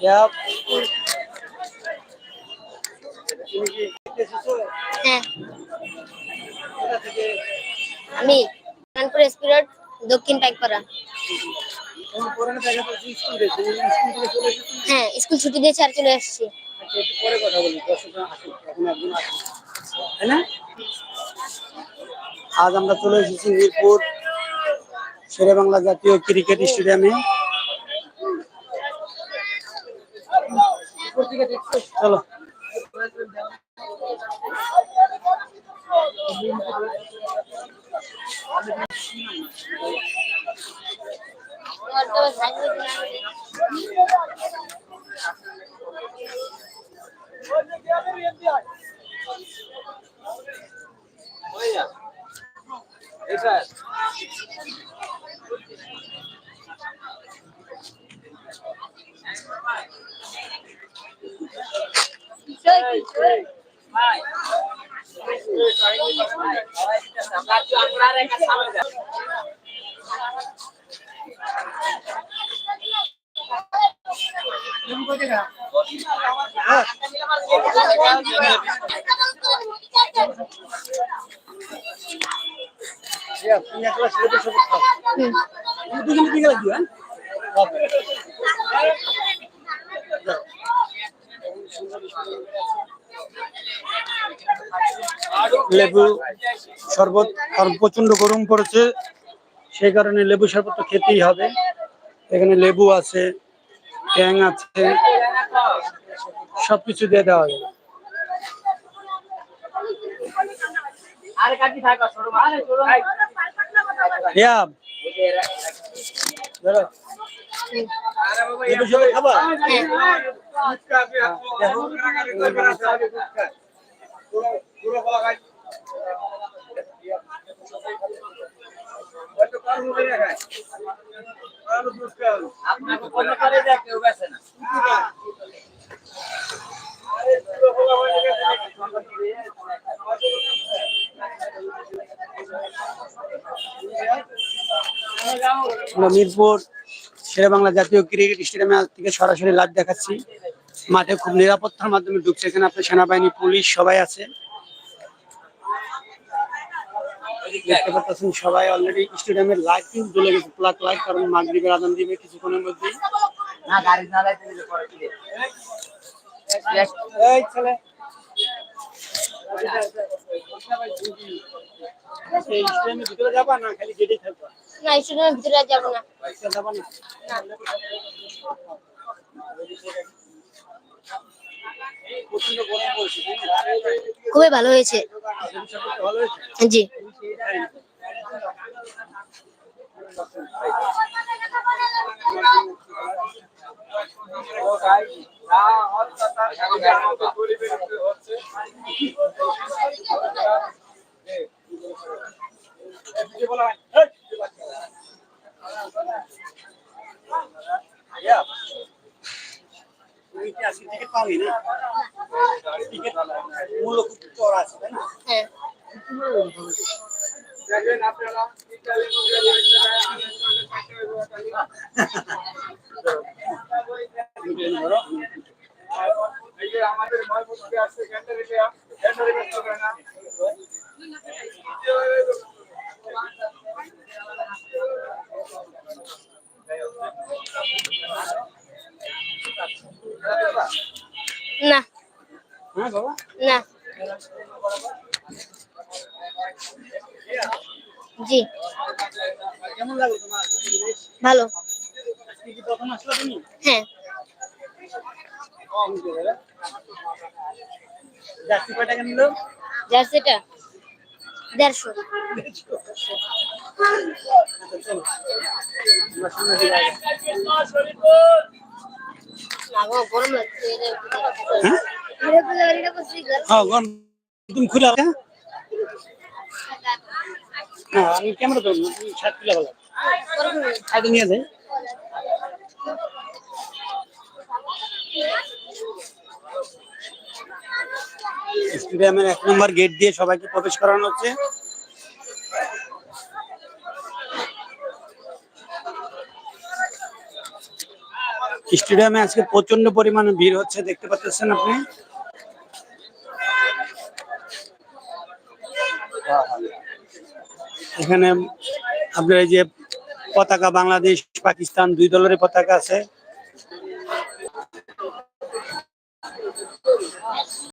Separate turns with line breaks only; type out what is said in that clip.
Yep.
হ্যাঁ। আমি কানপুর এসপিরোড দক্ষিণ পাইকপাড়া। হ্যাঁ স্কুল ছুটি দিয়েছে আর চলে
আচ্ছা, না আজ আমরা চলে এসেছি মিরপুর শেরে বাংলা জাতীয় ক্রিকেট স্টেডিয়ামে। চলো। ইয়া, তুমি দুজনে দিকে লাগিও, হ্যাঁ? হবে। যাও। লেবু শরবত কারণ প্রচণ্ড গরম পড়েছে সেই কারণে লেবু শরবত তো খেতেই হবে। এখানে লেবু আছে ট্যাং আছে সবকিছু দিয়ে দেওয়া হবে রিয়াব, ধরো। লেবু শরবত খাবা? দেখো। আমরা মিরপুর শেরে বাংলা জাতীয় ক্রিকেট স্টেডিয়ামে থেকে সরাসরি লাইভ দেখাচ্ছি। মাঠে খুব নিরাপত্তার মাধ্যমে ঢুকছে এখানে আপনার সেনাবাহিনী, পুলিশ সবাই আছে। দেখতে পাচ্ছেন সবাই অলরেডি স্টেডিয়ামের লাইটিং জ্বলে গেছে প্লাক লাইট কারণ মাগরিবের আদান দিবে কিছুক্ষণের মধ্যেই এই ছেলে। এই স্টেডিয়ামের ভিতরে যাবা না খালি গেটেই থাকবা?
না স্টুডেন্টের ভিতরে আর যাব না।
ভিতরে যাবা না?
খুবই ভালো হয়েছে। জি।
কি টিকিট মূল্য খুব চড়া আছে তাই না
হ্যাঁ।
আমাদের ময়মনসিংহে আসছে ক্যান্টারে ক্যান্টারে ব্যস্ত করে না।
না।
হ্যাঁ
না। জি।
কেমন লাগল তোমার
ভালো।
কি প্রথম আসলে তুমি?
হ্যাঁ।
করে জার্সি কয় টাকা নিল
জার্সিটা দেড়শো।
আচ্ছা
গরম লাগছে।
হ্যাঁ? হ্যাঁ তুমি খুলে আছো আমি স্টেডিয়ামের এক নম্বর গেট দিয়ে সবাইকে প্রবেশ করানো হচ্ছে। স্টেডিয়ামে আজকে প্রচণ্ড পরিমাণে ভিড় হচ্ছে, দেখতে পাচ্ছেন আপনি? এখানে আপনার এই যে পতাকা বাংলাদেশ পাকিস্তান দুই দলের পতাকা আছে।